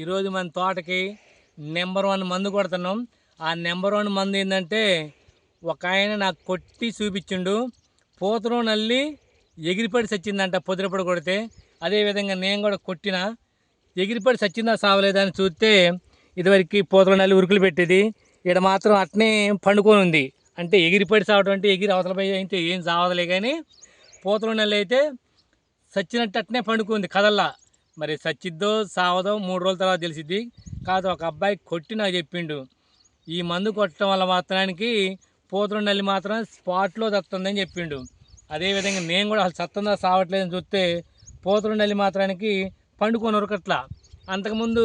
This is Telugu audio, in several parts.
ఈరోజు మన తోటకి నెంబర్ వన్ మందు కొడుతున్నాం. ఆ నెంబర్ వన్ మందు ఏంటంటే ఒక ఆయన నాకు కొట్టి చూపించిండు. పూతలో నల్లి ఎగిరిపడి చచ్చిందంట పొదిరపడి కొడితే. అదేవిధంగా నేను కూడా కొట్టిన. ఎగిరిపడి చచ్చిందా సావలేదా అని చూస్తే ఇదివరకు పూతలో నల్లి ఉరుకులు పెట్టేది. ఇక్కడ మాత్రం అట్నే పండుకొని ఉంది. అంటే ఎగిరిపడి సావడం అంటే ఎగిరి అవతల అయితే ఏం సావదలే కానీ పూతలో నల్లి అయితే చచ్చినట్టు అట్నే పండుకుంది కదల్లా. మరి సచ్చిద్దో సావదో మూడు రోజుల తర్వాత తెలిసిద్ది. కాదు ఒక అబ్బాయి కొట్టి నాకు చెప్పిండు. ఈ మందు కొట్టడం వల్ల మాత్రానికి పూతల నల్లి మాత్రం స్పాట్లో తత్తుందని చెప్పిండు. అదేవిధంగా నేను కూడా అసలు సత్తందా సావట్లేదని చూస్తే పూతల నల్లి మాత్రానికి పండుకొని ఉరకట్లా. అంతకుముందు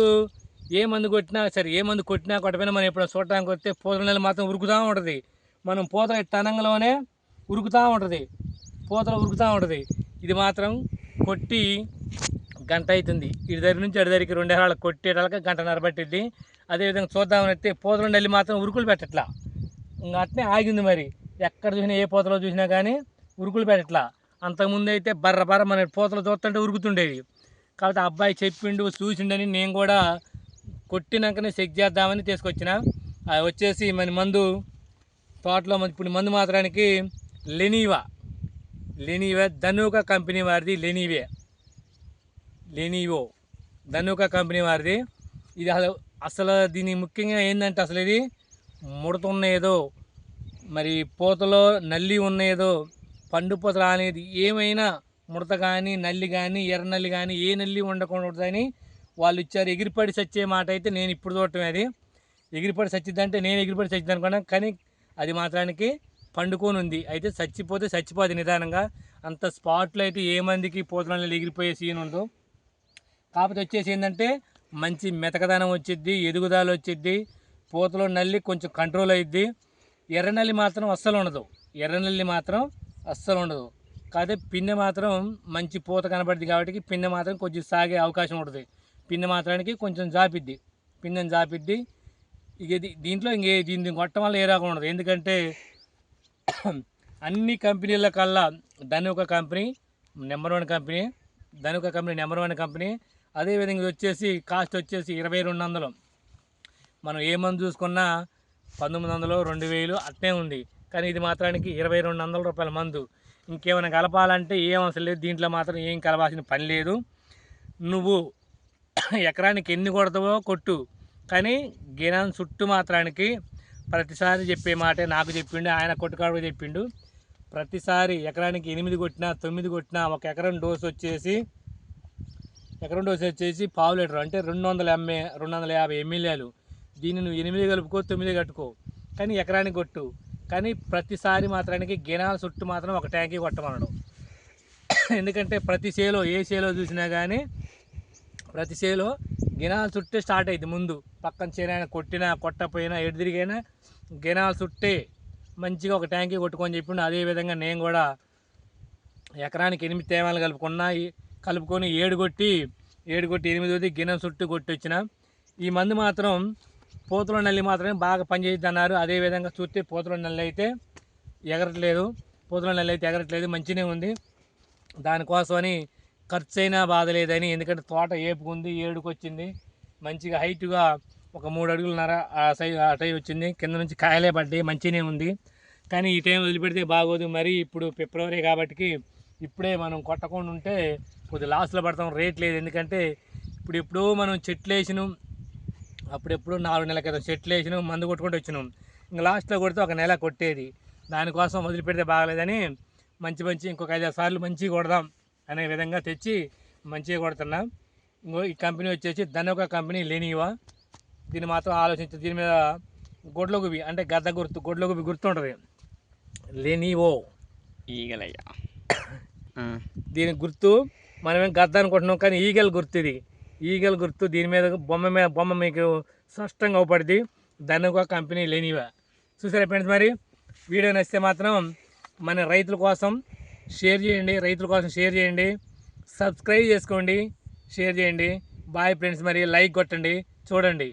ఏ మందు కొట్టినా సరే ఏ మందు కొట్టినా కొట్టపోయినా మనం ఎప్పుడైనా చూడటానికి వస్తే పూతల నల్లి మాత్రం ఉరుకుతూ ఉంటుంది. మనం పోతల తనంగలోనే ఉరుకుతూ ఉంటుంది. పూతలు ఉరుకుతూ ఉంటుంది. ఇది మాత్రం కొట్టి గంట అవుతుంది ఇటు దగ్గర నుంచి అటు దగ్గరికి రెండు ఎకరాలు కొట్టేటాలకి గంటన్నర పట్టిద్ది. అదేవిధంగా చూద్దామని అయితే పూతలు నల్లి మాత్రం ఉరుకులు పెట్టట్లా. ఇంకా అట్నే ఆగింది మరి. ఎక్కడ చూసినా ఏ పూతలో చూసినా కానీ ఉరుకులు పెట్టట్లా. అంతకుముందు అయితే బర్ర బర్ర మన పూతలు చూస్తుంటే ఉరుకుతుండేది. కాబట్టి ఆ అబ్బాయి చెప్పిండు చూసిండని నేను కూడా కొట్టినాకనే చెక్ చేద్దామని తీసుకొచ్చిన. అది వచ్చేసి మన మందు తోటలో మన ఇప్పుడు మందు మాత్రానికి లెనీవా. లెనీవా ధనుక కంపెనీ వారిది లెనీవే. లెనీవో. ధనుక కంపెనీ వారిది. ఇది అసలు అసలు దీని ముఖ్యంగా ఏంటంటే అసలు ఇది ముడత ఉన్నేదో మరి పూతలో నల్లి ఉన్నేదో పండు పూత అనేది ఏమైనా ముడత కానీ నల్లి కానీ ఎర్ర నల్లి కానీ ఏ నల్లి ఉండకూడదని వాళ్ళు ఇచ్చారు. ఎగిరిపడి చచ్చే మాట అయితే నేను ఇప్పుడు చూడటం అది. ఎగిరిపడి సచ్చిద్దంటే నేను ఎగిరిపడి చచ్చిద్ది అనుకున్నాను కానీ అది మాత్రానికి పండుకొని ఉంది. అయితే చచ్చిపోతే చచ్చిపోదు నిదానంగా. అంత స్పాట్లో అయితే ఏ మందికి పూతలలో ఎగిరిపోయే సీన్ ఉందో కాకపోతే వచ్చేసి ఏంటంటే మంచి మెతకదనం వచ్చిద్ది ఎదుగుదల వచ్చిద్ది పూతలో నల్లి కొంచెం కంట్రోల్ అయ్యిద్ది ఎర్ర నల్లి మాత్రం అస్సలు ఉండదు. ఎర్ర నల్లి మాత్రం అస్సలు ఉండదు. కాదే పిన్నె మాత్రం మంచి పూత కనబడింది కాబట్టి పిన్నె మాత్రం కొంచెం సాగే అవకాశం ఉంటుంది. పిన్నె మాత్రానికి కొంచెం జాపిద్ది. పిన్నెని జాపిద్ది. ఇక ఇది దీంట్లో ఇంకే దీన్ని కొట్టడం వల్ల ఏ రకం ఉండదు. ఎందుకంటే అన్ని కంపెనీల కల్లా Dhanuka company number one company Dhanuka company number one company అదేవిధంగా ఇది వచ్చేసి కాస్ట్ వచ్చేసి ఇరవై రెండు వందలు. మనం ఏ మందు చూసుకున్నా పంతొమ్మిది వందలు రెండు వేలు అట్నే ఉంది. కానీ ఇది మాత్రానికి ఇరవై రెండు వందల రూపాయల మందు. ఇంకేమైనా కలపాలంటే ఏం అవసరం లేదు. దీంట్లో మాత్రం ఏం కలపాల్సిన పని లేదు. నువ్వు ఎకరానికి ఎన్ని కొడతావో కొట్టు. కానీ గినాన్ చుట్టూ మాత్రానికి ప్రతిసారి చెప్పే మాటే నాకు చెప్పిండు ఆయన కొట్టుకాడు చెప్పిండు. ప్రతిసారి ఎకరానికి ఎనిమిది కొట్టినా తొమ్మిది కొట్టినా ఒక ఎకరం డోసు వచ్చేసి సెకండ్ డోస్ వచ్చేసి పావు లీటర్ అంటే రెండు వందల ఎంఏ రెండు వందల యాభై ఎమ్మెల్యేలు దీన్ని నువ్వు ఎనిమిది కలుపుకో తొమ్మిది కట్టుకో. కానీ ఎకరానికి కొట్టు. కానీ ప్రతిసారి మాత్రానికి గినాల చుట్టూ మాత్రం ఒక ట్యాంకీ కొట్టమనడం. ఎందుకంటే ప్రతి సేలో ఏ సేలో చూసినా కానీ ప్రతి సేలో గినాల చుట్టే స్టార్ట్ అయింది ముందు. పక్కన చేరైనా కొట్టినా కొట్టపోయినా ఎటు తిరిగైనా గినాల చుట్టే మంచిగా ఒక ట్యాంకీ కొట్టుకొని చెప్పిండు అదేవిధంగా నేను కూడా ఎకరానికి ఎనిమిది తేమాలు కలుపుకున్నా. కలుపుకొని ఏడు కొట్టి ఏడు కొట్టి ఎనిమిదోది గిన్నె చుట్టూ కొట్టి వచ్చిన ఈ మందు మాత్రం పూతల నల్లి మాత్రమే బాగా పనిచేయద్దు అన్నారు అదేవిధంగా చూస్తే పూతల నల్లి అయితే ఎగరట్లేదు. పూతల నల్లి అయితే ఎగరట్లేదు మంచినే ఉంది. దానికోసమని ఖర్చు అయినా బాధ లేదని ఎందుకంటే తోట ఏపుకుంది ఏడుకొచ్చింది. మంచిగా హైట్గా ఒక మూడు అడుగులున్నర ఆ సై ఆ వచ్చింది. కింద నుంచి కాయలే పడ్డాయి మంచిగానే ఉంది. కానీ ఈ టైం వదిలిపెడితే బాగోదు. మరి ఇప్పుడు ఫిబ్రవరి కాబట్టి ఇప్పుడే మనం కొట్టకుండా ఉంటే కొద్ది లాస్లో పడతాం రేట్ లేదు. ఎందుకంటే ఇప్పుడు ఎప్పుడో మనం చెట్లు వేసినాం అప్పుడెప్పుడు నాలుగు నెలల క్రితం చెట్లు వేసినాం మందు కొట్టుకుంటూ వచ్చినాం. ఇంకా లాస్ట్లో కొడితే ఒక నెల కొట్టేది. దానికోసం వదిలిపెడితే బాగలేదని మంచి మంచి ఇంకొక ఐదారు సార్లు మంచిగా కొడదాం అనే విధంగా తెచ్చి మంచిగా కొడుతున్నా. ఇంకో ఈ కంపెనీ వచ్చేసి ధనొక కంపెనీ లేనివా. దీన్ని మాత్రం ఆలోచించి దీని మీద గొడ్లగుబి అంటే గద్ద గుర్తు గొడ్లగుబి గుర్తుంటుంది. లేనివో. ఈగలయ్యా. దీని గుర్తు మనమేం గద్ద అనుకుంటున్నాం కానీ ఈగల గుర్తు ఇది. ఈగల గుర్తు దీని మీద బొమ్మ మీద బొమ్మ మీకు స్పష్టంగా అవపడింది ఒక కంపెనీ లేనివా. చూసారా ఫ్రెండ్స్ మరి? వీడియో నచ్చితే మాత్రం మన రైతుల కోసం షేర్ చేయండి రైతుల కోసం షేర్ చేయండి. సబ్స్క్రైబ్ చేసుకోండి షేర్ చేయండి. బాయ్ ఫ్రెండ్స్ మరి లైక్ కొట్టండి చూడండి.